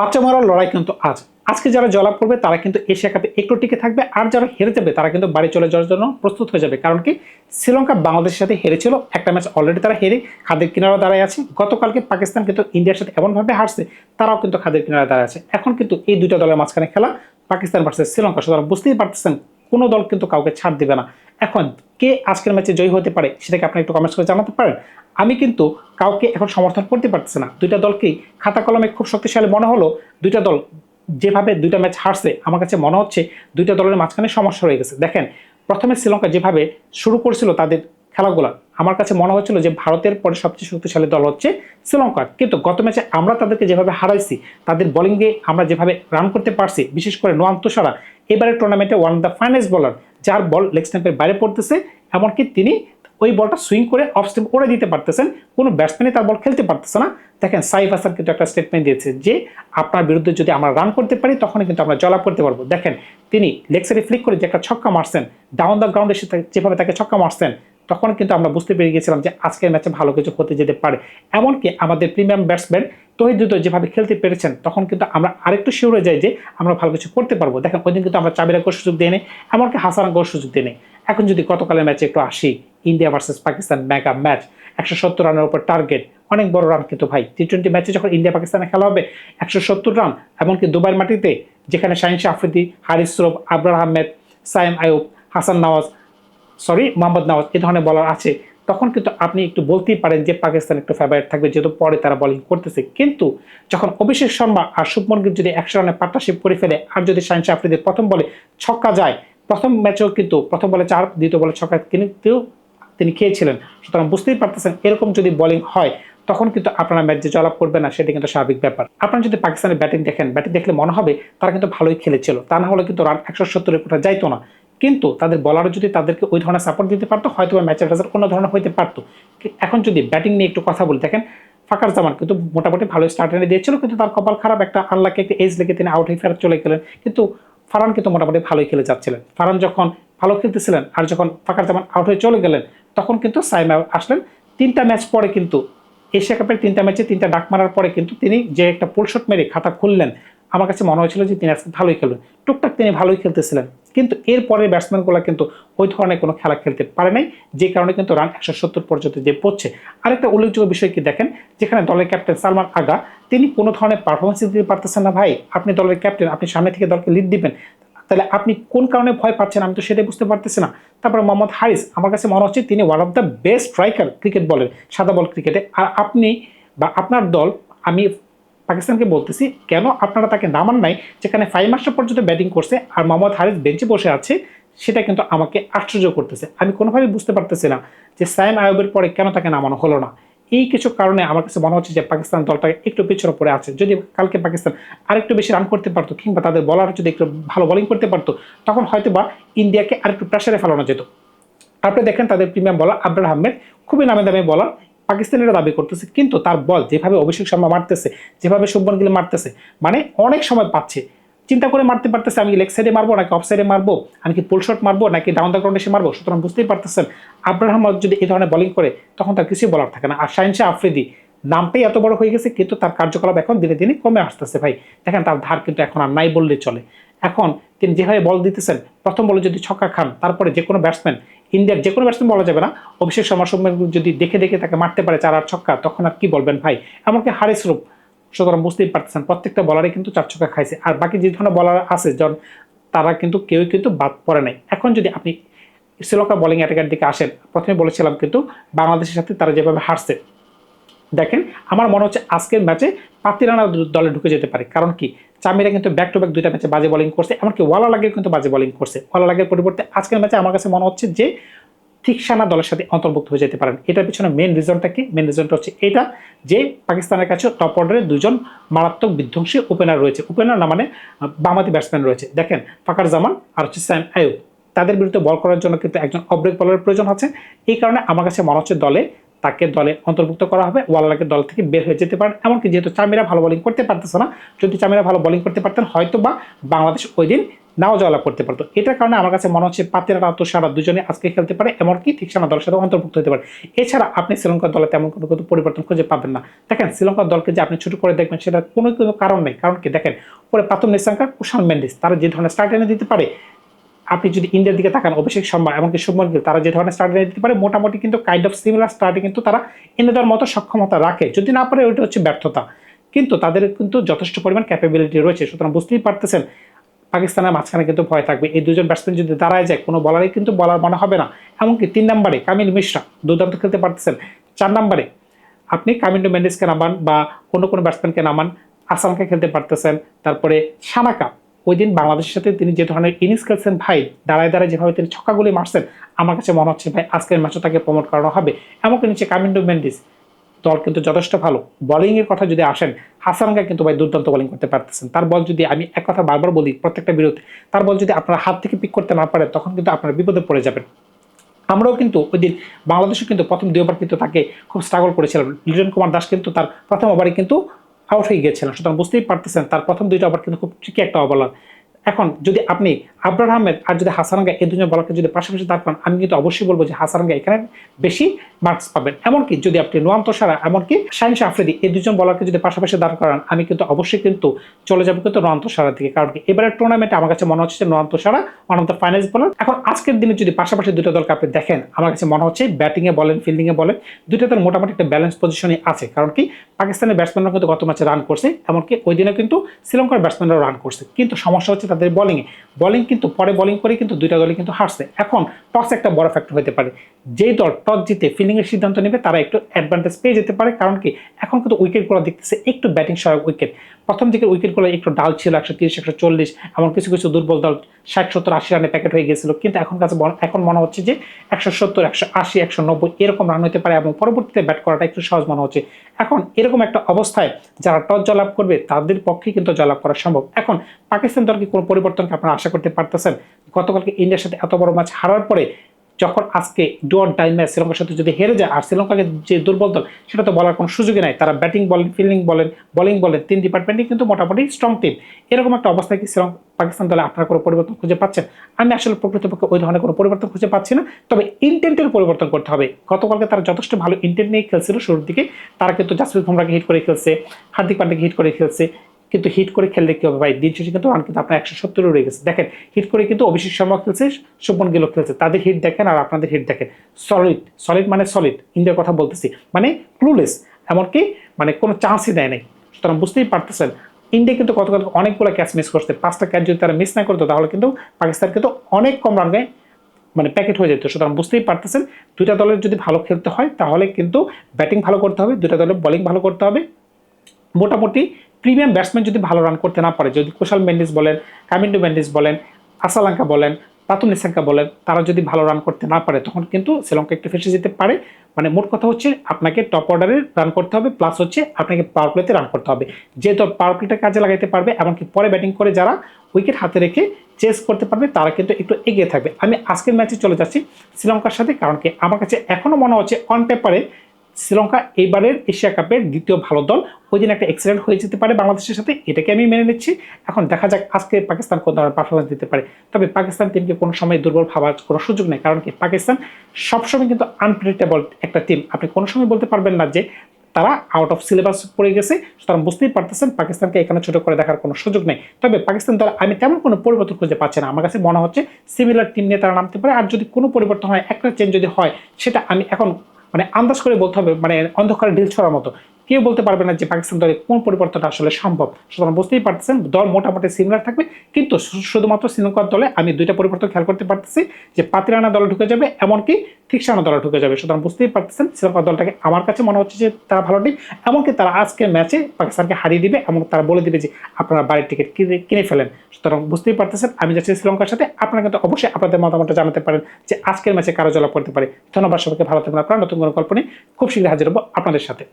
বাচ্চা মারার লড়াই কিন্তু আজ। আজকে যারা জয়লাভ করবে, তারা কিন্তু এশিয়া কাপে একটু টিকে থাকবে, আর যারা হেরে যাবে, তারা কিন্তু বাড়ি চলে যাওয়ার জন্য প্রস্তুত হয়ে যাবে। কারণ কি? শ্রীলঙ্কা বাংলাদেশের সাথে হেরেছিল, একটা ম্যাচ অলরেডি তারা হেরে খাদের কিনারা দাঁড়ায় আছে। গতকালকে পাকিস্তান কিন্তু ইন্ডিয়ার সাথে এমনভাবে হারছে, তারাও কিন্তু খাদের কিনারা দাঁড়ায় আছে। এখন কিন্তু এই দুইটা দলের মাঝখানে খেলা, পাকিস্তান ভার্সেস শ্রীলঙ্কা। সুতরাং বুঝতেই পারতেছেন, কোনো দল কিন্তু কাউকে ছাড় দিবে না। এখন কে আজকের ম্যাচে জয়ী হতে পারে, সেটাকে আপনি একটু কমেন্টস করে জানাতে পারেন। আমি কিন্তু কাউকে এখন সমর্থন করতে পারতেছি না। দুইটা দলকেই খাতা কলমে খুব শক্তিশালী মনে হলো, দুইটা দল যেভাবে দুইটা ম্যাচ হারছে, আমার কাছে মনে হচ্ছে দুইটা দলের মাঝখানে সমস্যা রয়ে গেছে। দেখেন, প্রথমে শ্রীলঙ্কা যেভাবে শুরু করছিল তাদের খেলাগুলা, আমার কাছে মনে হচ্ছিল যে ভারতের পরে সবচেয়ে শক্তিশালী দল হচ্ছে শ্রীলঙ্কা। কিন্তু গত ম্যাচে আমরা তাদেরকে যেভাবে হারাইছি, তাদের বোলিংয়ে আমরা যেভাবে রান করতে পারছি, বিশেষ করে নোয়ান তুষারা, এবারের টুর্নামেন্টে one of the finest bowler যার বল লেগ স্ট্যাম্পের বাইরে পড়তেছে, এমনকি তিনি ওই বলটা সুইং করে অফ স্টেপ করে দিতে পারতেছেন। কোনো ব্যাটসম্যানই তার বল খেলতে পারতেছে না। দেখেন, সাইফ হাসান কিন্তু একটা স্টেটমেন্ট দিয়েছে যে, আপনার বিরুদ্ধে যদি আমরা রান করতে পারি, তখনই কিন্তু আমরা জলাপ করতে পারব। দেখেন, তিনি লেগ সাইডে ফ্লিক করে যে একটা ছক্কা মারছেন ডাউন দ্য গ্রাউন্ডে সে যেভাবে তাকে ছক্কা মারছেন, তখন কিন্তু আমরা বুঝতে পেরে গিয়েছিলাম যে, আজকের ম্যাচে ভালো কিছু হতে যেতে পারে। এমনকি আমাদের প্রিমিয়াম ব্যাটসম্যান তহিদ হৃদয় যেভাবে খেলতে পেরেছেন, তখন কিন্তু আমরা আরেকটু শিওর হয়ে যাই যে, আমরা ভালো কিছু করতে পারব। দেখেন, ওই দিন কিন্তু আমরা চাবিরা করে সুযোগ দিয়ে নেই এমনকি হাসান গোর সুযোগ দিয়ে নেই এখন যদি গতকালের ম্যাচে একটু আসি, India versus Pakistan mega match, একশো সত্তর রানের উপর টার্গেট, অনেক বড় রান কিন্তু ভাই। টি টোয়েন্টি ম্যাচে যখন ইন্ডিয়া পাকিস্তানে খেলা হবে, একশো সত্তর রান, এমনকি দুবাইয়ের মাটিতে, যেখানে শাহিন আফ্রিদি, হারিস রোব আবরার আহমেদ সাইম আয়ুব, হাসান নওয়াজ, সরি, মোহাম্মদ নওয়াজ, এ ধরনের বলার আছে, তখন কিন্তু আপনি একটু বলতেই পারেন যে পাকিস্তান একটু ফেভারিট থাকবে, যেহেতু পরে তারা বোলিং করতেছে। কিন্তু যখন অভিষেক শর্মা আর শুভমন গিল যদি একশো রানে পার্টনারশিপ করে ফেলে, আর যদি শাহিন শাহ আফ্রিদির প্রথম বলে ছক্কা যায় প্রথম ম্যাচেও কিন্তু প্রথম বলে চার, দ্বিতীয় বলে ছক্কা কিন্তু তিনি খেয়েছিলেন। সুতরাং বুঝতেই পারতেছেন এরকম যদি বোলিং হয়, তখন কিন্তু আপনারা ম্যাচ যে জলাপ করবে না, সেটা কিন্তু স্বাভাবিক ব্যাপার। আপনারা যদি পাকিস্তানের ব্যাটিং দেখেন ব্যাটিং দেখলে মনে হবে তারা কিন্তু ভালোই খেলেছিল। তা না হলে কিন্তু রান একশো সত্তরের কোঠা যাইতো না। কিন্তু তাদের বলারও যদি তাদেরকে ওই ধরনের সাপোর্ট দিতে পারতো, হয়তো ম্যাচের রেজাল্ট অন্য ধরনের হইতে পারতো। এখন যদি ব্যাটিং নিয়ে একটু কথা বলি, দেখেন ফাকার জামান কিন্তু মোটামুটি ভালো স্টার্ট এনে দিয়েছিল, কিন্তু তার কপাল খারাপ একটা আল্লাহকে একটা এজ লেগে তিনি আউট হয়ে ফেরত চলে গেলেন। কিন্তু ফারান কিন্তু মোটামুটি ভালোই খেলে যাচ্ছিলেন। ফারান যখন ভালো খেলতেছিলেন আর যখন ফাকার জামান আউট হয়ে চলে গেলেন, তখন কিন্তু সাইমা আসলেন। তিনটা ম্যাচ পরে কিন্তু এশিয়া কাপের তিনটা ম্যাচে তিনটা ডাক মারার পরে কিন্তু তিনি যে একটা পুলশট মেরে খাতা খুললেন, আমার কাছে মনে হয়েছিল যে তিনি আজকে ভালোই খেলবেন। টুকটাক তিনি ভালোই খেলতেছিলেন। কিন্তু এরপরে ব্যাটসম্যানগুলো কিন্তু ওই ধরনের কোনো খেলা খেলতে পারে নাই, যে কারণে কিন্তু রান একশো সত্তর পর্যন্ত যে পড়ছে। আরেকটা উল্লেখযোগ্য বিষয় কি দেখেন? যেখানে দলের ক্যাপ্টেন সালমান আগা তিনি কোনো ধরনের পারফরমেন্স দিতে পারতেছেন না, ভাই। আপনি দলের ক্যাপ্টেন আপনি সামনে থেকে দলকে লিড দিবেন। তাহলে আপনি কোন কারণে ভয় পাচ্ছেন আমি তো সেটাই বুঝতে পারতেছি না। তারপরে মোহাম্মদ হারিস, আমার কাছে মনে হচ্ছে তিনি one of the best striker cricket বলের সাদা বল ক্রিকেটে আর আপনি বা আপনার দল, আমি পাকিস্তানকে বলতেছি, কেন আপনারা তাকে নামান নাই যেখানে ফাইভ মাস্টার পর্যন্ত ব্যাটিং করছে আর মোহাম্মদ হারিস বেঞ্চে বসে আছে, সেটা কিন্তু আমাকে আশ্চর্য করতেছে। আমি কোনোভাবেই বুঝতে পারতেছি না যে সাইম আয়বের পরে কেন তাকে নামানো হলো না। এই কিছু কারণে আমার কাছে মনে হচ্ছে যে পাকিস্তান দলটা একটু পিছনে পড়ে আছে। যদি কালকে পাকিস্তান আরেকটু বেশি রান করতে পারতো কিংবা তাদের বলার যদি একটু ভালো বোলিং করতে পারতো, তখন হয়তো বা ইন্ডিয়াকে আরেকটু প্রেশারে ফেলানো যেত। আপনি দেখেন তাদের প্রিমিয়াম বলার আবরার আহমেদ খুবই নামে দামে বলার পাকিস্তানিরা দাবি করতেছে, কিন্তু তার বল যেভাবে অভিষেক শর্মা মারতেছে, যেভাবে শুভমন গিল মারতেছে মানে অনেক সময় পাচ্ছে। চিন্তা করে মারতে পারতেছে, আমি লেগ সাইডে মারবো নাকি অফ সাইডে মারবো? আমি কি পুল শট মারবো নাকি ডাউন দ্য গ্রাউন্ডে এসে মারবো? সুতরাং বুঝতেই পারতেছেন, আব্রাহাম যদি এই ধরনের বোলিং করে, তখন তার কিছুই বলার থাকে না। আর শাহিন শাহ আফ্রিদি, নামটাই এত বড় হয়ে গেছে, কিন্তু তার কার্যকলাপ এখন দিনে দিনে কমে আসতেছে ভাই। দেখেন, তার ধার কিন্তু এখন আর নাই বললে চলে। এখন তিনি যেভাবে বল দিতেছেন, প্রথম বলে যদি ছক্কা খান, তারপরে যে কোনো ব্যাটসম্যান ইন্ডিয়ার যে কোনো ব্যাটসম্যান বলা যাবে না, অভিষেক সময় যদি দেখে দেখে তাকে মারতে পারে চার আর ছক্কা, তখন আর কি বলবেন ভাই? এমনকি হারিস রূপ সুতরাং বুঝতেই পারতেছেন, প্রত্যেকটা বলারই কিন্তু চার ছক্কা খাইছে। আর বাকি যে ধরনের বলার আছে, জন তারা কিন্তু কেউই কিন্তু বাদ পড়ে নাই। এখন যদি আপনি শ্রীলঙ্কা বোলিং অ্যাটাকের দিকে আসেন, প্রথমে বলেছিলাম কিন্তু বাংলাদেশের সাথে তারা যেভাবে হারছে। দেখেন, আমার মনে হচ্ছে আজকের ম্যাচে পাতিরানা দলে ঢুকে যেতে পারে। কারণ কি? চামিরা কিন্তু ব্যাক টু ব্যাক দুইটা ম্যাচে বাজে বোলিং করছে, এমনকি ওয়ালা লাগেও কিন্তু বাজে বোলিং করছে। ওয়ালা লাগের পরিবর্তে আজকের ম্যাচে আমার কাছে মনে হচ্ছে যে থিকসানা দলের সাথে অন্তর্ভুক্ত হয়ে যেতে পারেন। এটার পিছনে মেন রিজনটা কি? মেন রিজনটা হচ্ছে এটা যে পাকিস্তানের কাছে টপ অর্ডারে দুজন মারাত্মক বিধ্বংসী ওপেনার রয়েছে। ওপেনার না মানে বামাতি ব্যাটসম্যান রয়েছে। দেখেন, ফাকার জামান আর হচ্ছে স্যাম আয়ুব তাদের বিরুদ্ধে বল করার জন্য কিন্তু একজন অব্রেক বলারের প্রয়োজন আছে। এই কারণে আমার কাছে মনে হচ্ছে দলে তাকে দলে অন্তর্ভুক্ত করা হবে। ওয়ালাকে দল থেকে বের হয়ে যেতে পারেন। এমনকি যেহেতু চামিরা ভালো বোলিং করতে পারতেছে না, যদি চামিরা ভালো বোলিং করতে পারতেন হয়তো বা বাংলাদেশ ওই দিন নাও জয়লাভ করতে পারতো। এটার কারণে আমার কাছে মনে হচ্ছে পাতিরা তুষারা দুজনে আজকে খেলতে পারে, এমনকি ঠিকসানা দলের সাথে অন্তর্ভুক্ত হতে পারে। এছাড়া আপনি শ্রীলঙ্কার দলে তেমন কোনো কোনো পরিবর্তন খুঁজে পাবেন না। দেখেন শ্রীলঙ্কার দলকে যে আপনি ছোট করে দেখবেন, সেটা কোনো কোনো কারণ নেই। কারণ কি? দেখেন, পরে প্রাথম নিশাঙ্কা কুশাল মেন্ডিস, তারা যে ধরনের স্টার্ট এনে দিতে পারে, আপনি যদি ইন্ডিয়ার দিকে তাকান, অভিষেক শর্মা এমনকি শুভমন গিল, তারা যে ধরনের স্টার্ট এনে দিতে পারে, মোটামুটি কিন্তু কাইন্ড অফ সিমিলার স্টার্টে কিন্তু তারা এনে দেওয়ার মতো সক্ষমতা রাখে। যদি না পারে, ওইটা হচ্ছে ব্যর্থতা। কিন্তু তাদের কিন্তু যথেষ্ট পরিমাণ ক্যাপাবিলিটি রয়েছে, সুতরাং বুঝতেই পারতেছেন পাকিস্তানের মাঝখানে কিন্তু ভয় থাকবে। এই দুজন ব্যাটসম্যান যদি দাঁড়ায় যায়, কোনো বলারই কিন্তু বলার মনে হবে না। এমনকি তিন নম্বরে কামিল মিশ্রা দুর্দান্ত খেলতে পারতেছেন। চার নম্বরে আপনি কামিন্ডো মেন্ডিসকে নামান বা অন্য কোনো ব্যাটসম্যানকে নামান আসামকে খেলতে পারতেছেন। তারপরে সানাকা, ওই দিন বাংলাদেশের সাথে তিনি যে ধরনের ইনিংস খেলছেন, ভাই, দাঁড়ায় দাঁড়ায় যেভাবে তিনি ছক্কাগুলি মারছেন, আমার কাছে মনে হচ্ছে, ভাই, আজকের ম্যাচও তাকে প্রমোট করানো হবে। এমনকি নিচে কামিন্ডো মেন্ডিস দল কিন্তু যথেষ্ট ভালো। বোলিং এর কথা যদি আসেন হাসানকা কিন্তু ভাই দুর্দান্ত বোলিং করতে পারতেছেন। তার বল যদি আমি এক কথা বারবার বলি প্রত্যেকটা বিরতি তার বল যদি আপনার হাত থেকে পিক করতে না পারে, তখন কিন্তু আপনারা বিপদে পড়ে যাবেন। আমরাও কিন্তু ওই দিন বাংলাদেশও কিন্তু প্রথম দুই ওভার কিন্তু তাকে খুব স্ট্রাগল করেছিলাম। লিটন কুমার দাস কিন্তু তার প্রথম ওভারে কিন্তু আউট হয়ে গিয়েছিলেন। সুতরাং বুঝতেই পারতেছেন, তার প্রথম দুইটা ওভার কিন্তু খুব ট্রিকি একটা ওভার এখন যদি আপনি আবরার আহমেদ আর যদি হাসানগা এই দুজন বলারকে যদি পাশাপাশি দাঁড় করান আমি কিন্তু অবশ্যই বলব যে হাসানগা এখানে বেশি মার্কস পাবেন। এমনকি যদি আপনি নোয়ান্ত সারা এমনকি শাহিন শাহ আফ্রিদি এই দুজন বলারকে যদি পাশাপাশি দাঁড় করান, আমি কিন্তু অবশ্যই কিন্তু চলে যাব কিন্তু নোয়ান্ত সারার দিকে। কারণ কি, এবারের টুর্নামেন্টে আমার কাছে মনে হচ্ছে যে নোয়ান্ত সারা দ্য ফাইনালস বলার এখন আজকের দিনে যদি পাশাপাশি দুটো দলকে আপনি দেখেন, আমার কাছে মনে হচ্ছে ব্যাটিংয়ে বলেন ফিল্ডিংয়ে বলেন দুটো দল মোটামুটি একটা ব্যালেন্স পজিশনে আছে। কারণ কি, পাকিস্তানের ব্যাটসম্যানরা কিন্তু গত ম্যাচে রান করছে, এমনকি ওই দিনে কিন্তু শ্রীলঙ্কার ব্যাটসম্যানরা রান করছে। কিন্তু সমস্যা হচ্ছে তাদের বলিংয়ে বলিং কিন্তু পরে বলিং করে কিন্তু দুইটা দলই কিন্তু হারছে। এখন টস একটা বড় ফ্যাক্টর হতে পারে। যেই দল টস জিতে ফিল্ডিংয়ের সিদ্ধান্ত নেবে, তারা একটু অ্যাডভান্টেজ পেয়ে যেতে পারে। কারণ কি? এখন কিন্তু উইকেটগুলো দেখতেছে একটু ব্যাটিং সহায়ক উইকেট প্রথম দিকের উইকেটগুলো একটু ডাল ছিল একশো তিরিশ, একশো চল্লিশ, এমন কিছু কিছু দুর্বল দল ষাট, সত্তর, আশি রানে প্যাকেট হয়ে গেছিল কিন্তু এখন কাছে এখন মনে হচ্ছে যে একশো সত্তর, একশো আশি, একশো নব্বই এরকম রান হতে পারে এবং পরবর্তীতে ব্যাট করাটা একটু সহজ মনে হচ্ছে। এখন এরকম একটা অবস্থায় যারা টস জয়লাভ করবে, তাদের পক্ষে কিন্তু জয়লাভ করা সম্ভব। এখন পাকিস্তান দলকে কোনো পরিবর্তনকে আপনারা আশা করতে পারতেছেন? গতকালকে ইন্ডিয়ার সাথে এত বড় ম্যাচ হারার পরে যখন আজকে ডুয়ার ম্যাচ শ্রীলঙ্কার সাথে যদি হেরে যায়, আর শ্রীলঙ্কাকে যে দুর্বল দল, সেটা তো বলার কোনো সুযোগই নাই। তারা ব্যাটিং বলেন ফিল্ডিং বলেন বোলিং বলেন তিন ডিপার্টমেন্টই কিন্তু মোটামুটি স্ট্রং টিম এরকম একটা অবস্থায় কি শ্রীলঙ্কা, পাকিস্তান দলে আপনারা কোনো পরিবর্তন খুঁজে পাচ্ছেন? আমি আসলে প্রকৃতপক্ষে ওই ধরনের কোনো পরিবর্তন খুঁজে পাচ্ছি না। তবে ইন্টেন্টের পরিবর্তন করতে হবে। গতকালকে তারা যথেষ্ট ভালো ইন্টেন্ট নিয়ে খেলছিল শুরুর দিকে। তারা কিন্তু জাসপ্রীত বুমরাকে হিট করে খেলছে, হার্দিক পান্ডেকে হিট করে খেলছে। কিন্তু হিট করে খেললে কি হবে? ভাই, দিন শেষে কিন্তু রান কিন্তু আপনার একশো সত্তর রয়ে গেছে। দেখেন, হিট করে কিন্তু অভিষেক শর্মা খেলছে শুভন গিল খেলছে। তাদের হিট দেখেন আর আপনাদের হিট দেখেন। সলিড সলিড মানে সলিড ইন্ডিয়ার কথা বলতেছি। মানে ক্লুলেস এমনকি মানে কোনো চান্সই দেয় নাই। সুতরাং বুঝতেই পারতেছেন, ইন্ডিয়া কিন্তু গতকাল অনেকগুলো ক্যাচ মিস করছে। পাঁচটা ক্যাচ যদি তারা মিস না করতো, তাহলে কিন্তু পাকিস্তান কিন্তু অনেক কম রানে মানে প্যাকেট হয়ে যেত। সুতরাং বুঝতেই পারতেছেন, দুইটা দলের যদি ভালো খেলতে হয়, তাহলে কিন্তু ব্যাটিং ভালো করতে হবে, দুইটা দলের বোলিং ভালো করতে হবে। মোটামুটি প্রিমিয়াম ব্যাটসম্যান যদি ভালো রান করতে না পারে, যদি কুশাল মেন্ডিস বলেন, কামিন্ডু মেন্ডিস বলেন, আসালাঙ্কা বলেন পাতু নিসাঙ্কা বলেন, তারা যদি ভালো রান করতে না পারে, তখন কিন্তু শ্রীলঙ্কা একটু ফেসে যেতে পারে। মানে মোট কথা হচ্ছে আপনাকে টপ অর্ডারে রান করতে হবে প্লাস হচ্ছে আপনাকে পাওয়ার প্লেতে রান করতে হবে। যেহেতু পাওয়ার প্লেটা কাজে লাগাইতে পারবে, এমনকি পরে ব্যাটিং করে যারা উইকেট হাতে রেখে চেস করতে পারবে, তারা কিন্তু একটু এগিয়ে থাকবে। আমি আজকের ম্যাচে চলে যাচ্ছি শ্রীলঙ্কার সাথে, কারণ কি আমার কাছে এখনও মনে হচ্ছে অন পেপারে শ্রীলঙ্কা এবারের এশিয়া কাপের দ্বিতীয় ভালো দল। ওই দিন একটা এক্সিডেন্ট হয়ে যেতে পারে বাংলাদেশের সাথে, এটাকে আমি মেনে নিচ্ছি। এখন দেখা যাক আজকে পাকিস্তান কোন ধরনের পারফরমেন্স দিতে পারে। তবে পাকিস্তান টিমকে কোনো সময় দুর্বল ভাবার কোনো সুযোগ নেই, কারণ কি পাকিস্তান সবসময় কিন্তু আনপ্রেডিক্টেবল একটা টিম আপনি কোনো সময় বলতে পারবেন না যে তারা আউট অফ সিলেবাস পড়ে গেছে, সুতরাং বুঝতেই পারতেছেন পাকিস্তানকে এখানে ছোট করে দেখার কোনো সুযোগ নেই। তবে পাকিস্তান দল, আমি তেমন কোনো পরিবর্তন খুঁজে পাচ্ছি না। আমার কাছে মনে হচ্ছে সিমিলার টিম নিয়ে তারা নামতে পারে। আর যদি কোনো পরিবর্তন হয়, একটা চেঞ্জ যদি হয়, সেটা আমি এখন মানে আন্দাজ করে বলতে হবে মানে অন্ধকারে ডিল ছড়ার মতো। কেউ বলতে পারবে না যে পাকিস্তান দলে কোন পরিবর্তনটা আসলে সম্ভব। সুতরাং বুঝতেই পারতেছেন, দল মোটামুটি সিমিলার থাকবে, কিন্তু শুধুমাত্র শ্রীলঙ্কার দলে আমি দুইটা পরিবর্তন খেয়াল করতে পারতেছি যে পাতিরানা দলে ঢুকে যাবে, এমনকি ঠিকসানা দলে ঢুকে যাবে। সুতরাং বুঝতেই পারতেছেন, শ্রীলঙ্কার দলটাকে আমার কাছে মনে হচ্ছে যে তারা ভালো নেই এমনকি তারা আজকের ম্যাচে পাকিস্তানকে হারিয়ে দিবে এবং তারা বলে দিবে যে আপনারা বাড়ির টিকিট কিনে ফেলেন। সুতরাং বুঝতেই পারতেছেন, আমি যাচ্ছি শ্রীলঙ্কার সাথে। আপনারা কিন্তু অবশ্যই আপনাদের মতামতটা জানাতে পারেন যে আজকের ম্যাচে কারও জলাপ করতে পারে। ধন্যবাদ সবাইকে, ভালো থাকবেন আপনারা। নতুন কোনো গল্প নিয়ে খুব শীঘ্রই হাজির হব আপনাদের সাথে।